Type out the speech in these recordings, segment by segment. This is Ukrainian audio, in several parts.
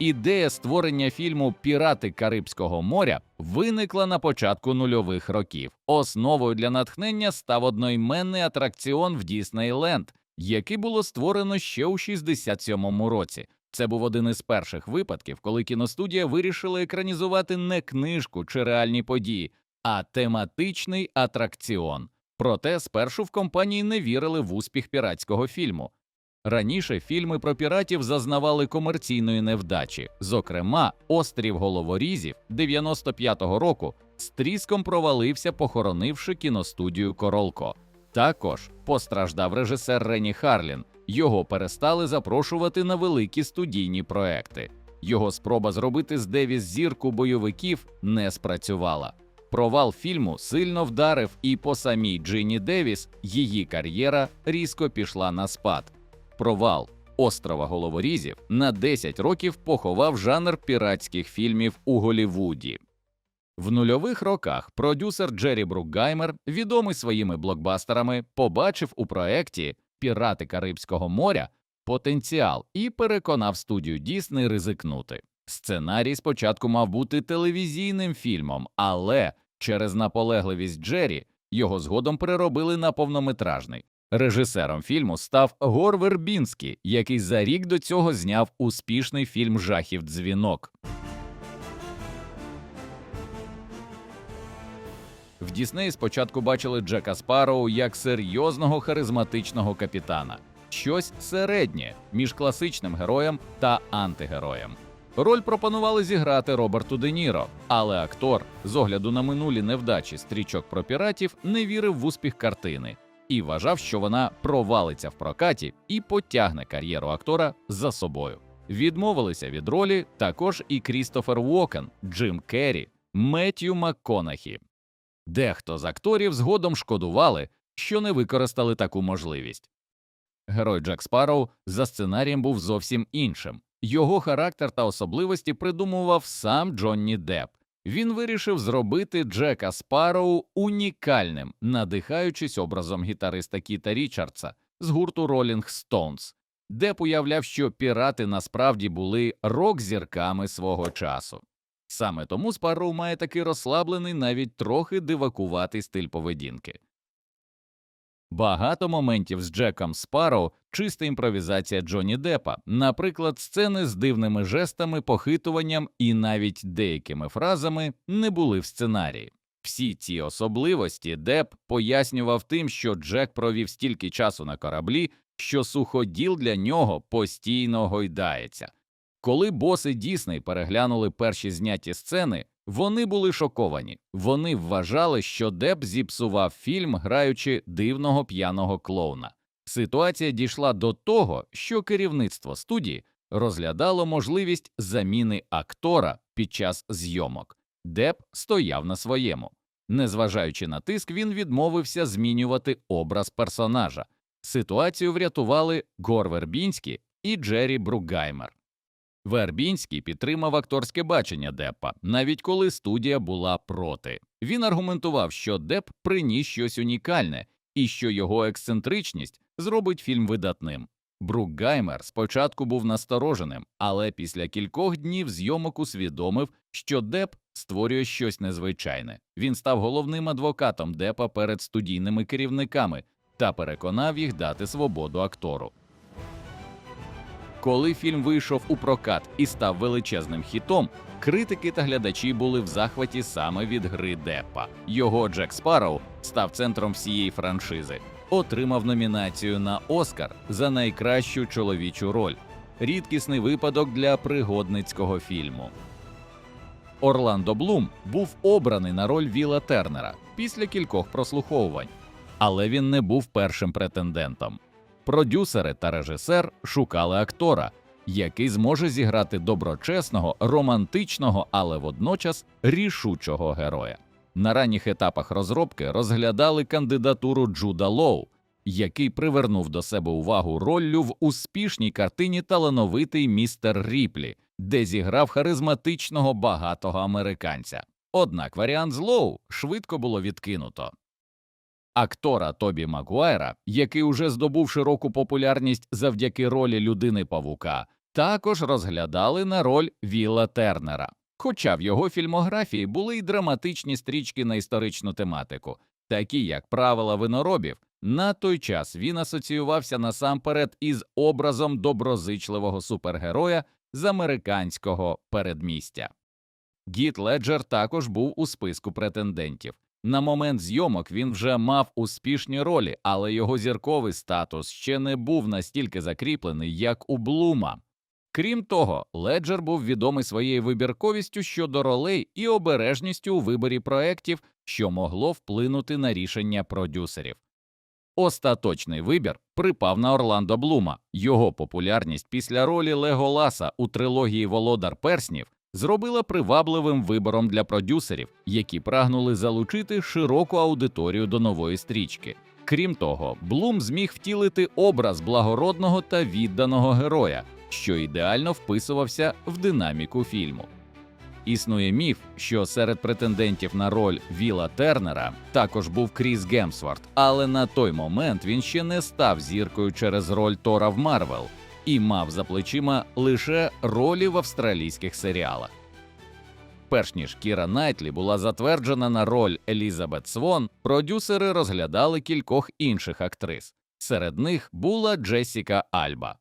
Ідея створення фільму Пірати Карибського моря виникла на початку нульових років. Основою для натхнення став одноіменний атракціон в Діснейленд, який було створено ще у 67-му році. Це був один із перших випадків, коли кіностудія вирішила екранізувати не книжку чи реальні події, а тематичний атракціон. Проте спершу в компанії не вірили в успіх піратського фільму. Раніше фільми про піратів зазнавали комерційної невдачі, зокрема, Острів головорізів 95-го року з тріском провалився, похоронивши кіностудію Королко. Також постраждав режисер Рені Харлін. Його перестали запрошувати на великі студійні проекти. Його спроба зробити з Девіс зірку бойовиків не спрацювала. Провал фільму сильно вдарив і по самій Джині Девіс її кар'єра різко пішла на спад. Провал острова головорізів на 10 років поховав жанр піратських фільмів у Голівуді. В нульових роках продюсер Джері Брукгаймер, відомий своїми блокбастерами, побачив у проекті Пірати Карибського моря потенціал і переконав студію Дісней ризикнути. Сценарій спочатку мав бути телевізійним фільмом, але через наполегливість Джері його згодом переробили на повнометражний. Режисером фільму став Гор Вербінський, який за рік до цього зняв успішний фільм Жахів дзвінок. В Діснеї спочатку бачили Джека Спароу як серйозного харизматичного капітана, щось середнє між класичним героєм та антигероєм. Роль пропонували зіграти Роберту Де Ніро, але актор, з огляду на минулі невдачі стрічок про піратів, не вірив в успіх картини і вважав, що вона провалиться в прокаті і потягне кар'єру актора за собою. Відмовилися від ролі також і Крістофер Уокен, Джим Керрі, Меттью МакКонахі. Дехто з акторів згодом шкодували, що не використали таку можливість. Герой Джек Спарроу за сценарієм був зовсім іншим. Його характер та особливості придумував сам Джонні Депп. Він вирішив зробити Джека Спароу унікальним, надихаючись образом гітариста Кіта Річардса з гурту Rolling Stones. де уявляв, що пірати насправді були рок-зірками свого часу. Саме тому Спароу має такий розслаблений, навіть трохи дивакуватий стиль поведінки. Багато моментів з Джеком Спарроу – чиста імпровізація Джонні Деппа, наприклад, сцени з дивними жестами, похитуванням і навіть деякими фразами не були в сценарії. Всі ці особливості Депп пояснював тим, що Джек провів стільки часу на кораблі, що суходіл для нього постійно гойдається. Коли боси Дісней переглянули перші зняті сцени, вони були шоковані. Вони вважали, що Деп зіпсував фільм, граючи дивного п'яного клоуна. Ситуація дійшла до того, що керівництво студії розглядало можливість заміни актора під час зйомок. Деп стояв на своєму. Незважаючи на тиск, він відмовився змінювати образ персонажа. Ситуацію врятували Гор Вербінський і Джері Бругаймер. Вербінський підтримав акторське бачення Деппа, навіть коли студія була проти. Він аргументував, що Депп приніс щось унікальне і що його ексцентричність зробить фільм видатним. Брукгаймер спочатку був настороженим, але після кількох днів зйомок усвідомив, що Депп створює щось незвичайне. Він став головним адвокатом Деппа перед студійними керівниками та переконав їх дати свободу актору. Коли фільм вийшов у прокат і став величезним хітом, критики та глядачі були в захваті саме від гри Деппа. Його Джек Спарроу став центром всієї франшизи, отримав номінацію на Оскар за найкращу чоловічу роль. Рідкісний випадок для пригодницького фільму. Орландо Блум був обраний на роль Віла Тернера після кількох прослуховувань, але він не був першим претендентом. Продюсери та режисер шукали актора, який зможе зіграти доброчесного, романтичного, але водночас рішучого героя. На ранніх етапах розробки розглядали кандидатуру Джуда Лоу, який привернув до себе увагу роллю в успішній картині талановитий містер Ріплі, де зіграв харизматичного багатого американця. Однак варіант з Лоу швидко було відкинуто. Актора Тобі Магуайра, який уже здобув широку популярність завдяки ролі людини павука, також розглядали на роль Вілла Тернера. Хоча в його фільмографії були й драматичні стрічки на історичну тематику, такі як правила виноробів. На той час він асоціювався насамперед із образом доброзичливого супергероя з американського передмістя. Гіт Леджер також був у списку претендентів. На момент зйомок він вже мав успішні ролі, але його зірковий статус ще не був настільки закріплений, як у Блума. Крім того, Леджер був відомий своєю вибірковістю щодо ролей і обережністю у виборі проєктів, що могло вплинути на рішення продюсерів. Остаточний вибір припав на Орландо Блума. Його популярність після ролі Леголаса у трилогії Володар Перснів зробила привабливим вибором для продюсерів, які прагнули залучити широку аудиторію до нової стрічки. Крім того, Блум зміг втілити образ благородного та відданого героя, що ідеально вписувався в динаміку фільму. Існує міф, що серед претендентів на роль Віла Тернера також був Кріс Гемсворт, але на той момент він ще не став зіркою через роль Тора в Марвел і мав за плечима лише ролі в австралійських серіалах. Перш ніж Кіра Найтлі була затверджена на роль Елізабет Свон, продюсери розглядали кількох інших актрис. Серед них була Джесіка Альба.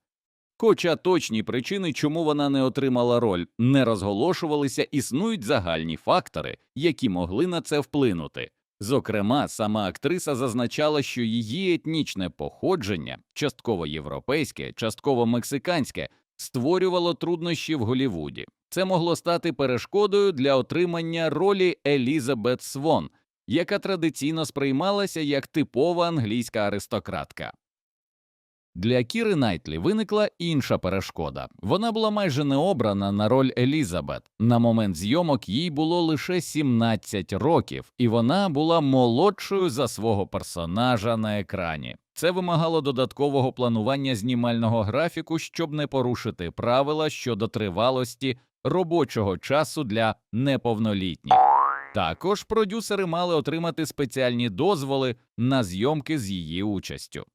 Хоча точні причини, чому вона не отримала роль, не розголошувалися, існують загальні фактори, які могли на це вплинути. Зокрема, сама актриса зазначала, що її етнічне походження, частково європейське, частково мексиканське, створювало труднощі в Голівуді. Це могло стати перешкодою для отримання ролі Елізабет Свон, яка традиційно сприймалася як типова англійська аристократка. Для Кіри Найтлі виникла інша перешкода. Вона була майже не обрана на роль Елізабет. На момент зйомок їй було лише 17 років, і вона була молодшою за свого персонажа на екрані. Це вимагало додаткового планування знімального графіку, щоб не порушити правила щодо тривалості робочого часу для неповнолітніх. Також продюсери мали отримати спеціальні дозволи на зйомки з її участю.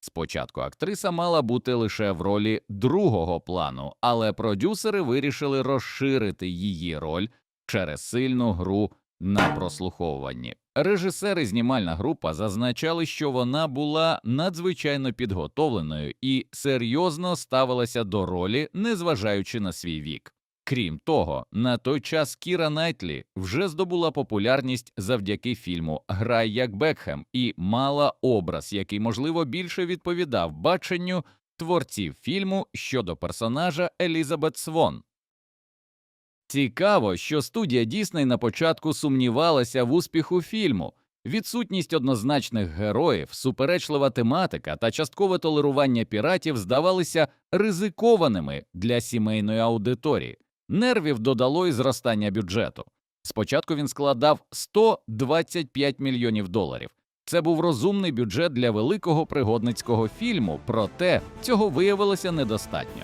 Спочатку актриса мала бути лише в ролі другого плану, але продюсери вирішили розширити її роль через сильну гру на прослуховуванні. Режисер і знімальна група зазначали, що вона була надзвичайно підготовленою і серйозно ставилася до ролі, незважаючи на свій вік. Крім того, на той час Кіра Найтлі вже здобула популярність завдяки фільму Грай як Бекхем і мала образ, який, можливо, більше відповідав баченню творців фільму щодо персонажа Елізабет Свон. Цікаво, що студія Дісней на початку сумнівалася в успіху фільму. Відсутність однозначних героїв, суперечлива тематика та часткове толерування піратів здавалися ризикованими для сімейної аудиторії. Нервів додало і зростання бюджету. Спочатку він складав 125 мільйонів доларів. Це був розумний бюджет для великого пригодницького фільму, проте цього виявилося недостатньо.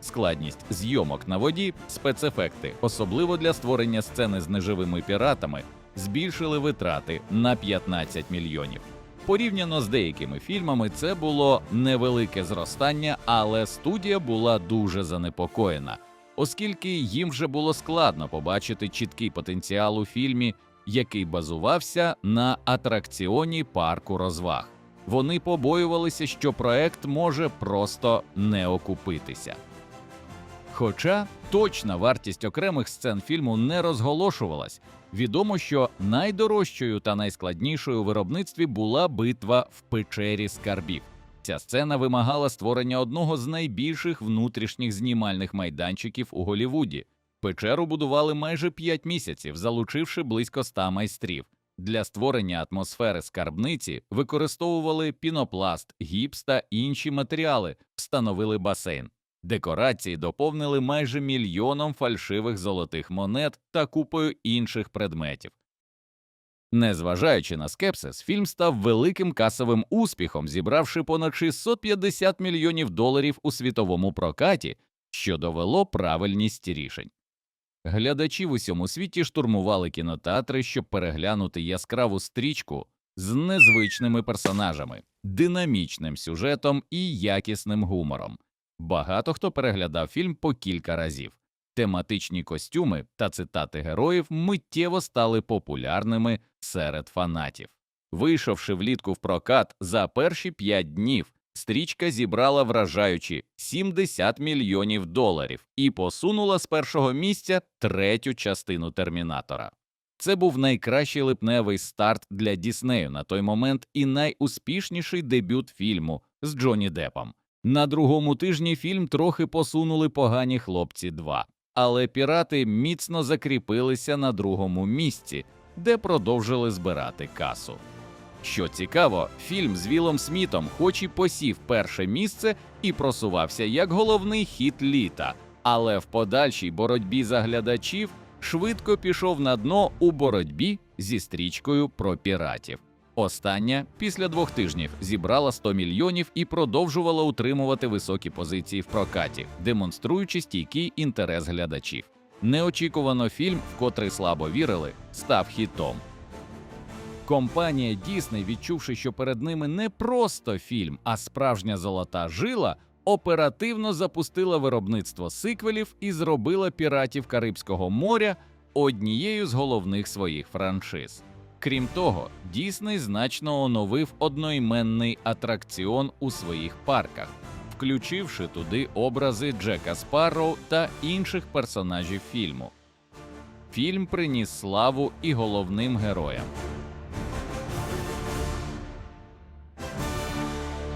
Складність зйомок на воді, спецефекти, особливо для створення сцени з неживими піратами, збільшили витрати на 15 мільйонів. Порівняно з деякими фільмами, це було невелике зростання, але студія була дуже занепокоєна, оскільки їм вже було складно побачити чіткий потенціал у фільмі, який базувався на атракціоні парку розваг. Вони побоювалися, що проект може просто не окупитися. Хоча точна вартість окремих сцен фільму не розголошувалась, відомо, що найдорожчою та найскладнішою у виробництві була битва в печері скарбів. Ця сцена вимагала створення одного з найбільших внутрішніх знімальних майданчиків у Голівуді. Печеру будували майже 5 місяців, залучивши близько 100 майстрів. Для створення атмосфери скарбниці використовували пінопласт, гіпс та інші матеріали, встановили басейн. Декорації доповнили майже мільйоном фальшивих золотих монет та купою інших предметів. Незважаючи на скепсис, фільм став великим касовим успіхом, зібравши понад 650 мільйонів доларів у світовому прокаті, що довело правильність рішень. Глядачі в усьому світі штурмували кінотеатри, щоб переглянути яскраву стрічку з незвичними персонажами, динамічним сюжетом і якісним гумором. Багато хто переглядав фільм по кілька разів. Тематичні костюми та цитати героїв миттєво стали популярними серед фанатів. Вийшовши влітку в прокат за перші п'ять днів, стрічка зібрала вражаючі 70 мільйонів доларів і посунула з першого місця третю частину Термінатора. Це був найкращий липневий старт для Діснею на той момент і найуспішніший дебют фільму з Джонні Деппом. На другому тижні фільм трохи посунули погані хлопці 2, але пірати міцно закріпилися на другому місці, де продовжили збирати касу. Що цікаво, фільм з Вілом Смітом, хоч і посів перше місце і просувався як головний хіт літа, але в подальшій боротьбі за глядачів швидко пішов на дно у боротьбі зі стрічкою про піратів. Остання після двох тижнів зібрала 100 мільйонів і продовжувала утримувати високі позиції в прокаті, демонструючи стійкий інтерес глядачів. Неочікувано фільм, в котрий слабо вірили, став хітом. Компанія Disney, відчувши, що перед ними не просто фільм, а справжня золота жила, оперативно запустила виробництво сиквелів і зробила піратів Карибського моря однією з головних своїх франшиз. Крім того, Дісней значно оновив одноіменний атракціон у своїх парках, включивши туди образи Джека Спарроу та інших персонажів фільму. Фільм приніс славу і головним героям.